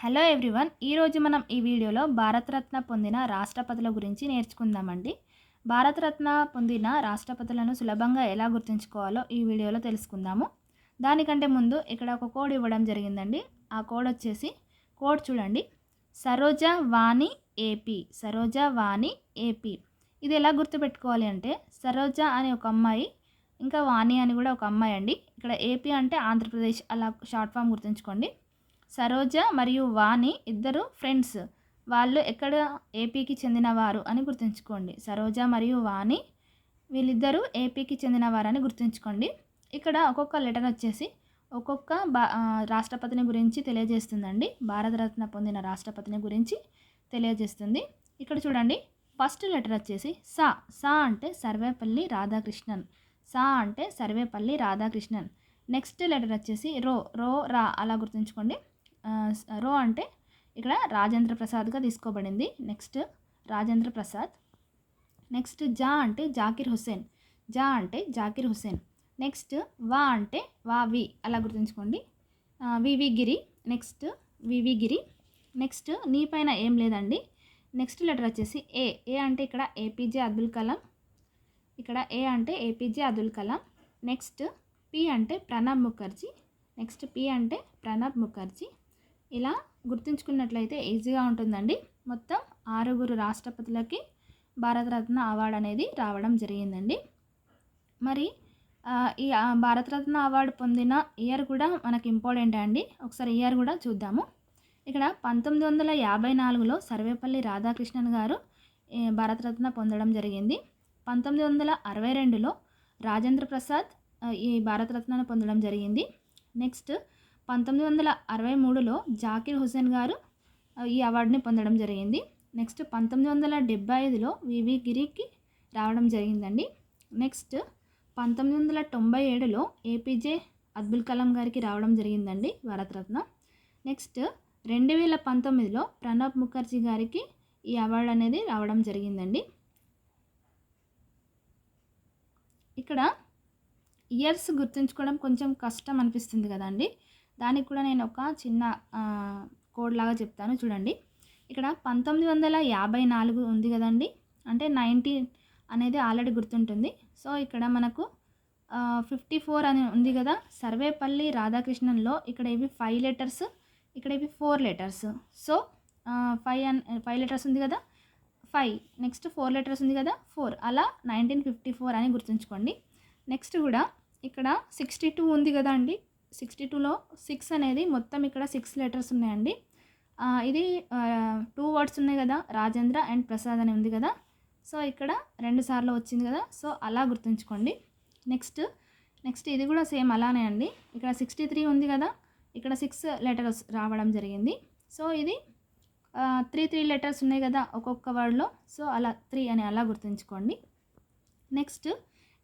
Hello everyone ఈరోజు మనం ఈ వీడియోలో భారతరత్న పొందిన రాష్ట్రపతుల గురించి నేర్చుకుందామండి. భారతరత్న పొందిన రాష్ట్రపతులను సులభంగా ఎలా గుర్తుంచుకోవాలో ఈ వీడియోలో తెలుసుకుందాము. దానికంటే ముందు ఇక్కడ ఒక కోడ్ ఇవ్వడం జరిగిందండి. ఆ కోడ్ వచ్చేసి కోడ్ చూడండి. Saroja Vani AP Saroja Vani AP. ఇది ఎలా గుర్తుపెట్టుకోవాలి అంటే సరోజ అనే ఒక అమ్మాయి ఇంకా వాణి అని కూడా ఒక అమ్మాయి అండి. ఇక్కడ ఏపీ అంటే ఆంధ్రప్రదేశ్ అలా షార్ట్ ఫామ్ గుర్తుంచుకోండి. సరోజ మరియు వాణి ఇద్దరు ఫ్రెండ్స్ వాళ్ళు ఎక్కడ ఏపీకి చెందినవారు అని గుర్తుంచుకోండి. సరోజ మరియు వాణి వీళ్ళిద్దరూ ఏపీకి చెందినవారు అని గుర్తుంచుకోండి. ఇక్కడ ఒక్కొక్క లెటర్ వచ్చేసి ఒక్కొక్క బా రాష్ట్రపతిని గురించి తెలియజేస్తుందండి. భారతరత్న పొందిన రాష్ట్రపతిని గురించి తెలియజేస్తుంది. ఇక్కడ చూడండి. ఫస్ట్ లెటర్ వచ్చేసి సా. సా అంటే సర్వేపల్లి రాధాకృష్ణన్. సా అంటే సర్వేపల్లి రాధాకృష్ణన్. నెక్స్ట్ లెటర్ వచ్చేసి రో. రో రా. అలా గుర్తుంచుకోండి. రో అంటే ఇక్కడ రాజేంద్ర ప్రసాద్గా తీసుకోబడింది. నెక్స్ట్ రాజేంద్ర ప్రసాద్. నెక్స్ట్ జా అంటే జాకిర్ హుస్సేన్. జా అంటే జాకిర్ హుస్సేన్. నెక్స్ట్ వా అంటే వా వి. అలా గుర్తుంచుకోండి. వివి గిరి. నెక్స్ట్ వివి గిరి. నెక్స్ట్ నీ పైన ఏం లేదండి. నెక్స్ట్ లెటర్ వచ్చేసి ఏ. ఏ అంటే ఇక్కడ ఏపీజే అబ్దుల్ కలాం. ఇక్కడ ఏ అంటే APJ Abdul Kalam. Next P అంటే ప్రణబ్ ముఖర్జీ. నెక్స్ట్ పి అంటే ప్రణబ్ ముఖర్జీ. ఇలా గుర్తుంచుకున్నట్లయితే ఈజీగా ఉంటుందండి. మొత్తం ఆరుగురు రాష్ట్రపతులకి భారతరత్న అవార్డు అనేది రావడం జరిగిందండి. మరి ఈ భారతరత్న అవార్డు పొందిన ఇయర్ కూడా మనకి ఇంపార్టెంట్ అండి. ఒకసారి ఇయర్ కూడా చూద్దాము. ఇక్కడ పంతొమ్మిది వందల యాభై నాలుగులో సర్వేపల్లి రాధాకృష్ణన్ గారు భారతరత్న పొందడం జరిగింది. పంతొమ్మిది వందల అరవై రెండులో రాజేంద్ర ప్రసాద్ ఈ భారతరత్నను పొందడం జరిగింది. నెక్స్ట్ పంతొమ్మిది వందల అరవై మూడులో జాకిర్ హుసేన్ గారు ఈ అవార్డుని పొందడం జరిగింది. నెక్స్ట్ పంతొమ్మిది వందల డెబ్బై ఐదులో వివి గిరికి రావడం జరిగిందండి. నెక్స్ట్ పంతొమ్మిది వందల తొంభై ఏడులో ఏపీజే అబ్దుల్ కలాం గారికి రావడం జరిగిందండి భారతరత్న నెక్స్ట్ రెండు వేల పంతొమ్మిదిలో ప్రణబ్ ముఖర్జీ గారికి ఈ అవార్డు అనేది రావడం జరిగిందండి. ఇక్కడ ఇయర్స్ గుర్తుంచుకోవడం కొంచెం కష్టం అనిపిస్తుంది కదండి. దానికి కూడా నేను ఒక చిన్న కోడ్ లాగా చెప్తాను చూడండి. ఇక్కడ పంతొమ్మిది వందల యాభై నాలుగు ఉంది కదండి. అంటే నైన్టీన్ అనేది ఆల్రెడీ గుర్తుంటుంది. సో ఇక్కడ మనకు ఫిఫ్టీ ఫోర్ అని ఉంది కదా. సర్వేపల్లి రాధాకృష్ణన్లో ఇక్కడ ఇవి ఫైవ్ లెటర్స్ ఇక్కడ ఇవి four letters. So five and five letters ఉంది కదా. ఫైవ్ నెక్స్ట్ ఫోర్ లెటర్స్ ఉంది కదా. ఫోర్ అలా నైన్టీన్ ఫిఫ్టీ ఫోర్ అని గుర్తుంచుకోండి. నెక్స్ట్ కూడా ఇక్కడ సిక్స్టీ టూ ఉంది కదా అండి సిక్స్టీ టూలో సిక్స్ అనేది మొత్తం ఇక్కడ సిక్స్ లెటర్స్ ఉన్నాయండి. ఇది టూ వర్డ్స్ ఉన్నాయి కదా రాజేంద్ర అండ్ ప్రసాద్ అని ఉంది కదా. సో ఇక్కడ రెండు సార్లు వచ్చింది కదా సో అలా గుర్తుంచుకోండి. నెక్స్ట్ నెక్స్ట్ ఇది కూడా సేమ్ అలానే అండి. ఇక్కడ సిక్స్టీ త్రీ ఉంది కదా ఇక్కడ సిక్స్ లెటర్స్ రావడం జరిగింది. సో ఇది త్రీ త్రీ లెటర్స్ ఉన్నాయి కదా ఒక్కొక్క వర్డ్లో సో అలా త్రీ అని అలా గుర్తుంచుకోండి. నెక్స్ట్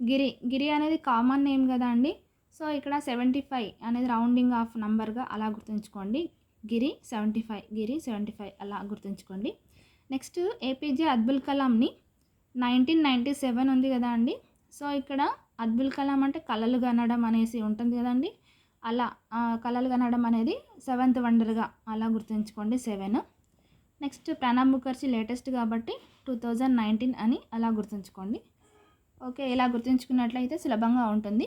గిరి. గిరి అనేది కామన్ నేమ్ కదా అండి. సో ఇక్కడ సెవెంటీ ఫైవ్ అనేది రౌండింగ్ ఆఫ్ నంబర్గా అలా గుర్తుంచుకోండి. Giri seventy five Giri seventy five అలా గుర్తుంచుకోండి. నెక్స్ట్ ఏపీజే అబ్దుల్ కలాంని నైన్టీన్ నైంటీ సెవెన్ ఉంది కదా అండి. సో ఇక్కడ అబ్దుల్ కలాం అంటే కళలు కనడం అనేసి ఉంటుంది కదండి అలా కళలు కనడం అనేది సెవెంత్ వండర్గా అలా గుర్తుంచుకోండి seven. Next Pranab Mukherjee latest కాబట్టి టూ థౌజండ్ నైన్టీన్ అని అలా గుర్తుంచుకోండి. ఓకే ఇలా గుర్తుంచుకున్నట్లయితే సులభంగా ఉంటుంది.